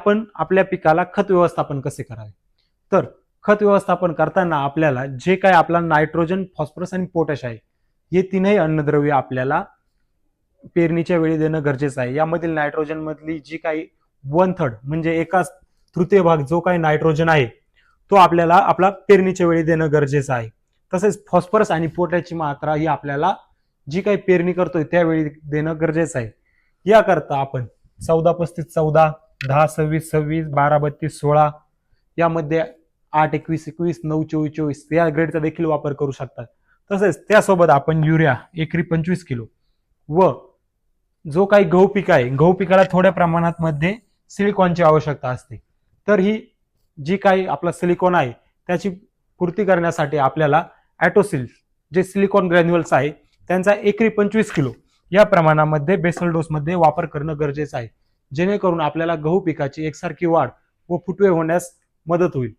आपण आपल्या पिकाला खत व्यवस्थापन कसे करावे? तर खत व्यवस्थापन करताना आपल्याला जे काय आपला नायट्रोजन फॉस्फरस आणि पोटॅश आहे हे तीनही अन्नद्रव्य आपल्याला पेरणीच्या वेळी देणं गरजेचं आहे. यामधील नायट्रोजन मधली जी काही वन थर्ड म्हणजे एका तृतीय भाग जो काही नायट्रोजन आहे तो आपल्याला आपला पेरणीच्या वेळी देणं गरजेचं आहे. तसेच फॉस्फरस आणि पोटॅशची मात्रा ही आपल्याला जी काही पेरणी करतोय त्यावेळी देणं गरजेचं आहे. याकरता आपण चौदा पस्तीस चौदा दहा सव्वीस सव्वीस बारा बत्तीस सोळा यामध्ये आठ एकवीस एकवीस नऊ चोवीस चोवीस या ग्रेडचा देखील वापर करू शकतात. तसेच त्यासोबत आपण युरिया एकरी पंचवीस किलो व जो काही गहू पीक आहे गहू पिकाला थोड्या प्रमाणात मध्ये सिलिकॉनची आवश्यकता असते. तर ही जी काही आपला सिलिकॉन आहे त्याची पूर्ती करण्यासाठी आपल्याला ॲटोसिल जे सिलिकॉन ग्रॅन्युअल्स आहे त्यांचा एकरी पंचवीस किलो या प्रमाणामध्ये बेसल डोसमध्ये वापर करणं गरजेचं आहे. जेणेकरून आपल्याला गहू पिकाची एकसारखी वाढ व फुटवे होण्यास मदत होईल.